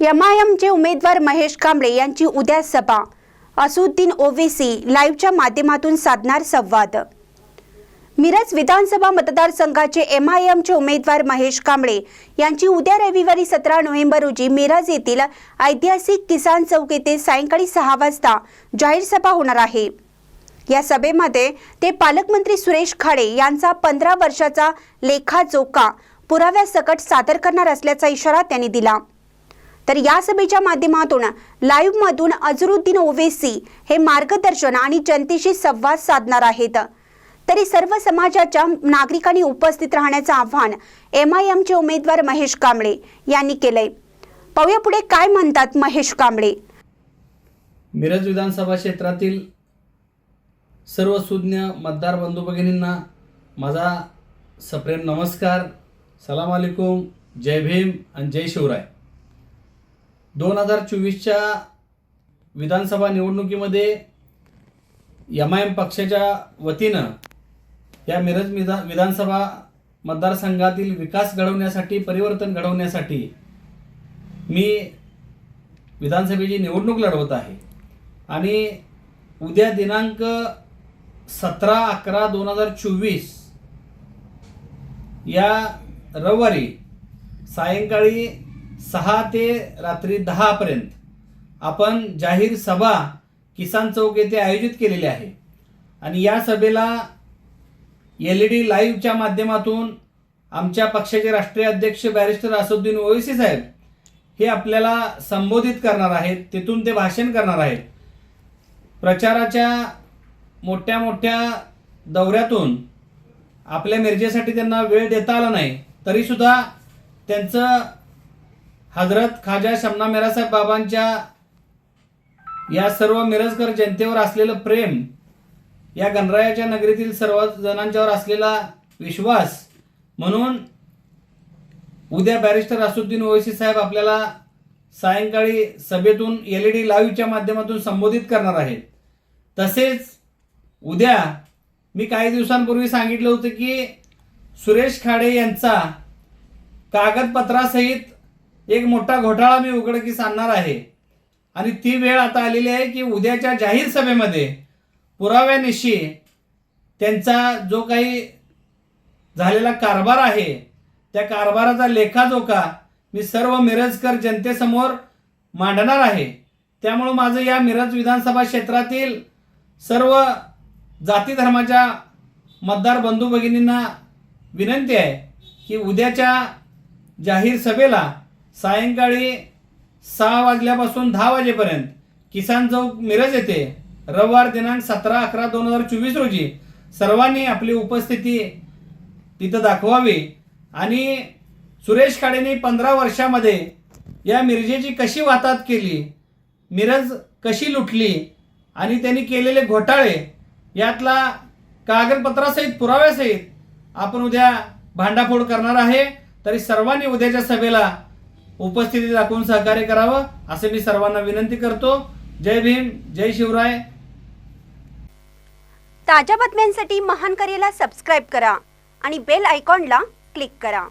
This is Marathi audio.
एमआयएमचे उमेदवार महेश कांबळे यांची उद्या सभा. असुद्दीन ओवेसी लाईव्हच्या माध्यमातून साधणार संवाद. मिरज विधानसभा मतदारसंघाचे एम आय एमचे उमेदवार महेश कांबळे यांची उद्या रविवारी सतरा नोव्हेंबर रोजी मिरज येथील ऐतिहासिक किसान चौक येथे सायंकाळी सहा वाजता जाहीर सभा होणार आहे. या सभेमध्ये ते पालकमंत्री सुरेश खाडे यांचा पंधरा वर्षाचा लेखाजोखा पुराव्यासकट सादर करणार असल्याचा इशारा त्यांनी दिला. तर या सभेच्या माध्यमातून लाईव्हमधून अझरुद्दीन ओवेसी हे मार्गदर्शन आणि जनतेशी संवाद साधणार आहेत. तरी सर्व समाजाच्या नागरिकांनी उपस्थित राहण्याचं आव्हान एम आय एमचे उमेदवार महेश कांबळे यांनी केलंय. पाहूया पुढे काय म्हणतात महेश कांबळे. मिरज विधानसभा क्षेत्रातील सर्व सुज्ञ मतदार बंधू भगिनींना माझा सप्रेम नमस्कार. सलाम अलिकुम. जय भीम आणि जय शिवराय. दोन हजार चोवीसच्या विधानसभा निवडणुकीमध्ये एम आय एम पक्षाच्या वतीनं या मिरज विधा विधानसभा मतदारसंघातील विकास घडवण्यासाठी परिवर्तन घडवण्यासाठी मी विधानसभेची निवडणूक लढवत आहे. आणि उद्या दिनांक सतरा अकरा दोन हजार चोवीस या रविवारी सायंकाळी सहा ते रात्री दहापर्यंत आपण जाहीर सभा किसान चौक येथे आयोजित केलेली आहे. आणि या सभेला एल ई डी लाईव्हच्या माध्यमातून आमच्या पक्षाचे राष्ट्रीय अध्यक्ष बॅरिस्टर असुद्दीन ओवेसी साहेब हे आपल्याला संबोधित करणार आहेत तिथून ते भाषण करणार आहेत. प्रचाराच्या मोठ्या मोठ्या दौऱ्यातून आपल्या मिरजेसाठी त्यांना वेळ देता आला नाही तरीसुद्धा त्यांचं हजरत खाजा शमना मेरासाहेब बाबांच्या या सर्व मिरजकर जनतेवर असलेलं प्रेम या गणरायाच्या नगरीतील सर्व जणांच्यावर असलेला विश्वास म्हणून उद्या बॅरिस्टर असुद्दीन ओवैसी साहेब आपल्याला सायंकाळी सभेतून एल ई डी लाईव्हच्या माध्यमातून संबोधित करणार आहेत. तसेच उद्या मी काही दिवसांपूर्वी सांगितलं होतं की सुरेश खाडे यांचा कागदपत्रासहित एक मोठा घोटाळा मी उघडकीस आणणार आहे. आणि ती वेळ आता आलेली आहे की उद्याच्या जाहीर सभेमध्ये पुराव्यानिशी त्यांचा जो काही झालेला कारभार आहे त्या कारभाराचा लेखाजोखा मी सर्व मिरजकर जनतेसमोर मांडणार आहे. त्यामुळं माझं या मिरज विधानसभा क्षेत्रातील सर्व जाती धर्माच्या मतदार बंधू भगिनींना विनंती आहे की उद्याच्या जाहीर सभेला सायंकाळी सहा वाजल्यापासून दहा वाजेपर्यंत किसान चौक मिरज येथे रविवार दिनांक सतरा अकरा दोन हजार चोवीस रोजी सर्वांनी आपली उपस्थिती तिथं दाखवावी. आणि सुरेश खाडेने पंधरा वर्षामध्ये या मिरजेची कशी वाताहत केली मिरज कशी लुटली आणि त्यांनी केलेले घोटाळे यातला कागदपत्रासहित पुराव्यासहित आपण उद्या भांडाफोड करणार आहे. तरी सर्वांनी उद्याच्या सभेला उपस्थिती दाखवून सहकार्य करावं असे मी सर्वांना विनंती करतो. जय भीम जय शिवराय. ताज्या बातम्यांसाठी महान करेला सबस्क्राईब करा आणि बेल आयकॉनला क्लिक करा.